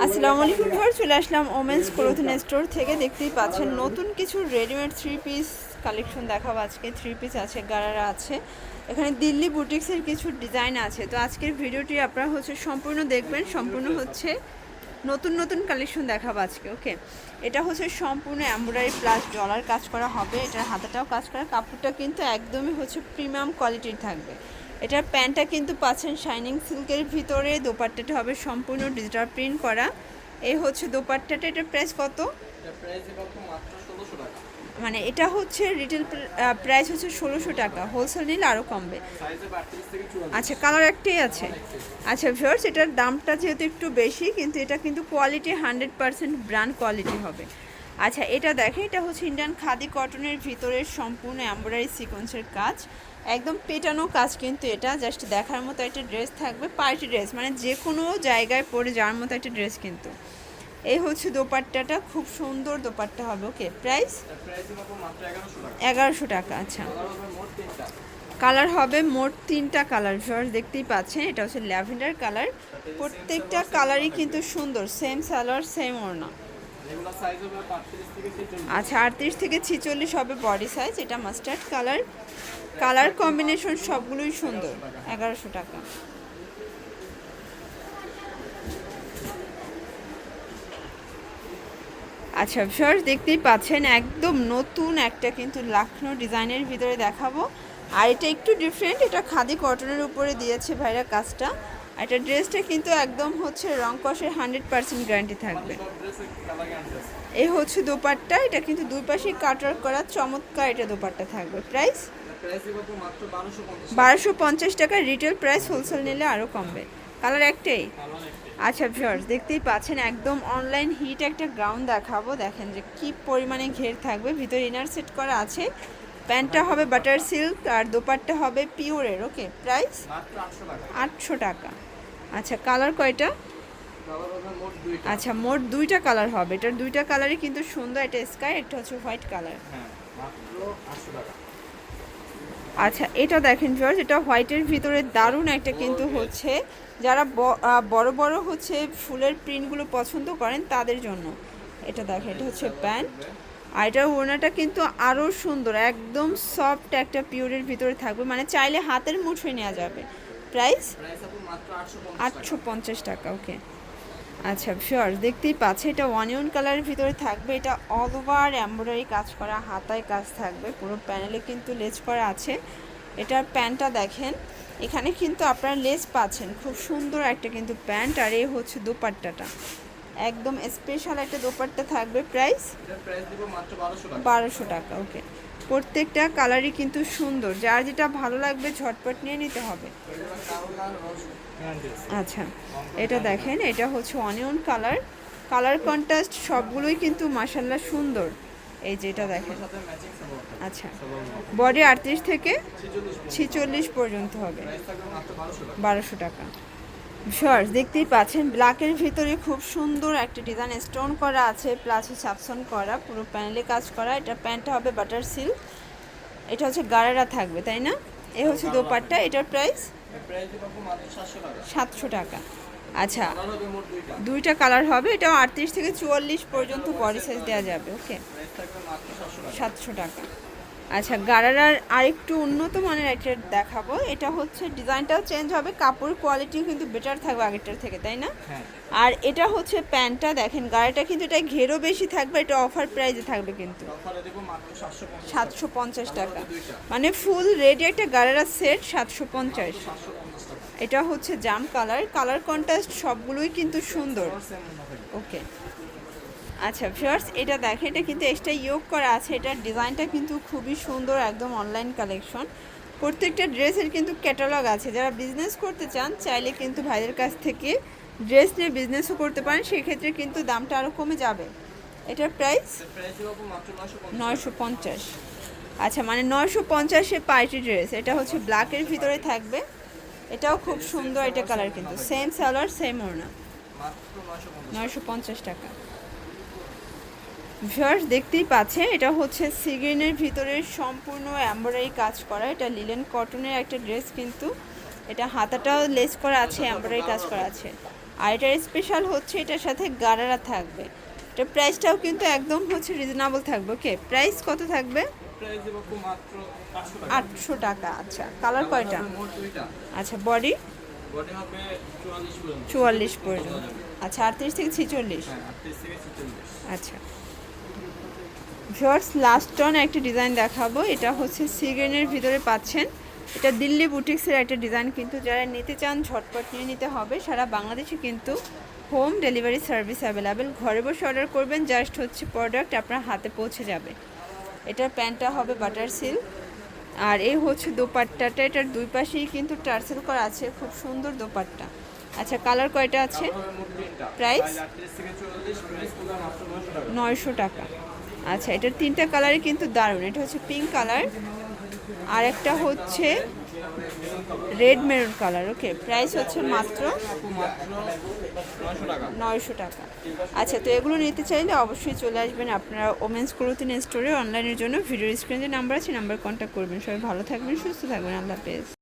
আসসালামু আলাইকুম ঘর চলে আসলাম ওমেন্স ক্লোথিং স্টোর থেকে। দেখতেই পাচ্ছেন, নতুন কিছু রেডিমেড থ্রি পিস কালেকশন দেখাবো আজকে। থ্রি পিস আছে, গারারা আছে। এখানে দিল্লি বুটিক্সের কিছু ডিজাইন আছে। তো আজকের ভিডিওটি আপনারা হচ্ছে সম্পূর্ণ দেখবেন। সম্পূর্ণ হচ্ছে নতুন নতুন কালেকশন দেখাবো আজকে ওকে এটা হচ্ছে সম্পূর্ণ এমব্রয়ডারি প্লাস ডলার কাজ করা হবে। এটার হাতাটাও কাজ করা, কাপড়টা কিন্তু একদমই হচ্ছে প্রিমিয়াম কোয়ালিটির থাকবে। এটার প্যান্টটা কিন্তু পাচ্ছেন শাইনিং সিল্কের ভিতরে দোপাট্টাটা হবে সম্পূর্ণ ডিজিটাল প্রিন্ট করা। এই হচ্ছে দোপাট্টাটা এটার প্রাইস কত? এটা প্রাইস মাত্র ষোলোশো টাকা। মানে এটা হচ্ছে রিটেল প্রাইস হচ্ছে ষোলোশো টাকা। হোলসেল নিলে আরও কমবে। আচ্ছা কালার একটাই আছে। আচ্ছা ভিউয়ার্স এটার দামটা যেহেতু একটু বেশি কিন্তু এটা কিন্তু quality hundred percent brand quality হবে। আচ্ছা এটা দেখে এটা হচ্ছে ইন্ডিয়ান খাদি কটনের ভিতরের সম্পূর্ণ এমব্রয়ডারি সিকোয়েন্সের কাজ। একদম পেটানো কাজ কিন্তু এটা জাস্ট দেখার মতো একটা ড্রেস থাকবে পার্টি ড্রেস মানে যে কোনো জায়গায় পরে যাওয়ার মতো একটা ড্রেস কিন্তু। এই হচ্ছে দোপাট্টাটা, খুব সুন্দর দোপাট্টা হবে ওকে প্রাইস এগারোশো টাকা আচ্ছা। কালার হবে মোট তিনটা কালার হবে মোট তিনটা কালার ভিউয়ার্স দেখতেই পাচ্ছেন, এটা হচ্ছে ল্যাভেন্ডার কালার প্রত্যেকটা কালারই কিন্তু সুন্দর সেম সালোয়ার সেম ওড়না। আচ্ছা আটত্রিশ থেকে ছিচল্লিশ হবে বডি সাইজ এটা মাস্টার্ড কালার কালার কম্বিনেশন সবগুলোই সুন্দর, এগারোশো টাকা। আচ্ছা ভিউয়ার্স দেখতেই পাচ্ছেন, একদম নতুন একটা কিন্তু লাখনো ডিজাইনের ভিতরে দেখাবো। আর এটা একটু ডিফারেন্ট এটা খাদি কটনের উপরে দিয়েছে ভাইরা কাজটা। এটা ড্রেসটা কিন্তু একদম হচ্ছে রং কষের হান্ড্রেড পার্সেন্ট গ্যারান্টি থাকবে। এই হচ্ছে দোপাট্টা, এটা কিন্তু দুই পাশে কাটার করা, চমৎকার এটা দোপাট্টা থাকবে। প্রাইস বারোশো পঞ্চাশ টাকা রিটেল প্রাইস হোলসেল নিলে আরও কমবে। কালার একটাই? আচ্ছা ভিউয়ার্স দেখতেই পাচ্ছেন একদম অনলাইন হিট একটা গ্রাউন্ড দেখাবো। দেখেন যে কি পরিমাণে ঘের থাকবে। ভিতরে ইনার সেট করা আছে। প্যান্টটা হবে বাটার সিল্ক আর দোপাট্টা হবে পিওরের ওকে প্রাইস আটশো টাকা। আচ্ছা কালার কয়টা? আচ্ছা মোট দুইটা কালার হবে। এটার দুইটা কালারই কিন্তু সুন্দর একটা স্কাই একটা হচ্ছে হোয়াইট কালার আচ্ছা এটা দেখেন জর্জ এটা হোয়াইটের ভিতরে দারুণ একটা কিন্তু হচ্ছে। যারা বড় বড় হচ্ছে ফুলের প্রিন্টগুলো পছন্দ করেন তাদের জন্য। এটা দেখেন, এটা হচ্ছে প্যান্ট। আর এটার ওড়নাটা কিন্তু আরও সুন্দর, একদম সফট একটা পিওরের ভিতরে থাকবে। মানে চাইলে হাতের মুঠোয় নেওয়া যাবে। প্রাইস? আটশো পঞ্চাশ টাকা। ওকে আচ্ছা শিওর দেখতেই পাচ্ছে এটা অনিয়ন কালারের ভিতরে থাকবে এটা অল ওভার এমব্রয়ডারি কাজ করা হাতায় কাজ থাকবে পুরো প্যানেলে কিন্তু লেস করা আছে। এটার প্যান্টটা দেখেন এখানে কিন্তু আপনারা লেস পাচ্ছেন খুব সুন্দর একটা কিন্তু প্যান্ট আর এই হচ্ছে দোপাট্টাটা। একদম স্পেশাল একটা দোপাট্টা থাকবে প্রাইস বারোশো টাকা। ওকে প্রত্যেকটা কালারই কিন্তু সুন্দর। যার যেটা ভালো লাগবে ঝটপট নিয়ে নিতে হবে। আচ্ছা এটা দেখেন, এটা হচ্ছে অনিয়ন কালার কালার কন্ট্রাস্ট সবগুলোই কিন্তু মাসাল্লাহ সুন্দর। এই যে এটা দেখেন। আচ্ছা বডি আটত্রিশ থেকে ছেচল্লিশ পর্যন্ত হবে। বারোশো টাকা। শর্টস দেখতেই পাচ্ছেন ব্ল্যাকের ভিতরে খুব সুন্দর একটা ডিজাইন স্টোন করা আছে প্লাস সাপসন করা পুরো প্যানেলে কাজ করা। এটা প্যান্টটা হবে বাটার সিল্ক এটা হচ্ছে গাড়ারা থাকবে তাই না? এ হচ্ছে দোপাট্টা এটার প্রাইস সাতশো টাকা। আচ্ছা দুইটা। কালার হবে এটাও আটত্রিশ থেকে চুয়াল্লিশ পর্যন্ত বডি সাইজ দেওয়া যাবে ওকে সাতশো টাকা। আচ্ছা গারারার আরেকটু উন্নত মানের একটা দেখাবো। এটা হচ্ছে ডিজাইনটাও চেঞ্জ হবে কাপড় কোয়ালিটিও কিন্তু বেটার থাকবে আগেরটার থেকে তাই না? হ্যাঁ। আর এটা হচ্ছে প্যান্টটা দেখেন গাড়িটা কিন্তু এটা ঘেরও বেশি থাকবে এটা অফার প্রাইসে থাকবে কিন্তু। সাতশো পঞ্চাশ টাকা। মানে ফুল রেডি একটা গাড়ারা সেট সাতশো পঞ্চাশ। টাকা। এটা হচ্ছে জাম কালার কালার কন্ট্রাস্ট সবগুলোই কিন্তু সুন্দর। মনে ওকে আচ্ছা ফিয়ার্স এটা দেখে এটা কিন্তু এক্সট্রা ইয়োগ করা আছে। এটার ডিজাইনটা কিন্তু খুবই সুন্দর, একদম অনলাইন কালেকশন প্রত্যেকটা ড্রেসের কিন্তু ক্যাটালগ আছে। যারা বিজনেস করতে চান, চাইলে কিন্তু ভাইদের কাছ থেকে ড্রেস নিয়ে বিজনেসও করতে পারেন। সেক্ষেত্রে কিন্তু দামটা আরও কমে যাবে। এটার প্রাইস নয়শো পঞ্চাশ। আচ্ছা মানে নয়শো পঞ্চাশে পার্টি ড্রেস এটা হচ্ছে ব্ল্যাকের ভিতরে থাকবে। এটাও খুব সুন্দর এটা কালার কিন্তু। সেম সালোয়ার সেম ওড়না নয়শো পঞ্চাশ টাকা। ভিউয়ার্স দেখতেই পাচ্ছেন এটা হচ্ছে সিগ্রিনের ভিতরে সম্পূর্ণ এমব্রয়ডারি কাজ করা। এটা লিলেন কটনের একটা ড্রেস কিন্তু। এটা হাতাটাও লেস করা আছে এমব্রয়ডারি কাজ করা আছে। আর এটার স্পেশাল হচ্ছে এটার সাথে গারারা থাকবে। এটা প্রাইসটাও কিন্তু একদম হচ্ছে রিজনেবল থাকবে ওকে প্রাইস কত থাকবে? আটশো টাকা। আচ্ছা। কালার কয়টা? আচ্ছা বডি চুয়াল্লিশ পর্যন্ত। আচ্ছা আটত্রিশ থেকে ছিচল্লিশ। হ্যাঁ আটত্রিশ থেকে ছেচল্লিশ। আচ্ছা। ভিওর্স লাস্ট টন একটা ডিজাইন দেখাবো। এটা হচ্ছে সিগ্রেনের ভিতরে পাচ্ছেন। এটা দিল্লি বুটিক্সের একটা ডিজাইন কিন্তু যারা নিতে চান ঝটপট নিয়ে নিতে হবে। সারা বাংলাদেশে কিন্তু হোম ডেলিভারি সার্ভিস অ্যাভেলেবেল ঘরে বসে অর্ডার করবেন জাস্ট হচ্ছে প্রোডাক্ট আপনার হাতে পৌঁছে যাবে। এটার প্যান্টটা হবে বাটার সিল আর এই হচ্ছে দোপাট্টাটা। এটার দুই পাশেই কিন্তু টার্সেল করা আছে। খুব সুন্দর দোপাট্টা। আচ্ছা কালার কয়টা আছে? প্রাইস নয়শো টাকা। আচ্ছা এটার তিনটা কালারই কিন্তু দারুণ। এটা হচ্ছে পিঙ্ক কালার আর একটা হচ্ছে red maroon colour okay price হচ্ছে মাত্র নয়শো টাকা। আচ্ছা তো এগুলো নিতে চাইলে অবশ্যই চলে আসবেন আপনারা ওমেন্স ক্লোথিং স্টোরে অনলাইনের জন্য। ভিডিও স্ক্রিনে নাম্বার আছে নাম্বার কন্ট্যাক্ট করবেন। সবাই ভালো থাকবেন, সুস্থ থাকবেন। আল্লাহ হাফেজ।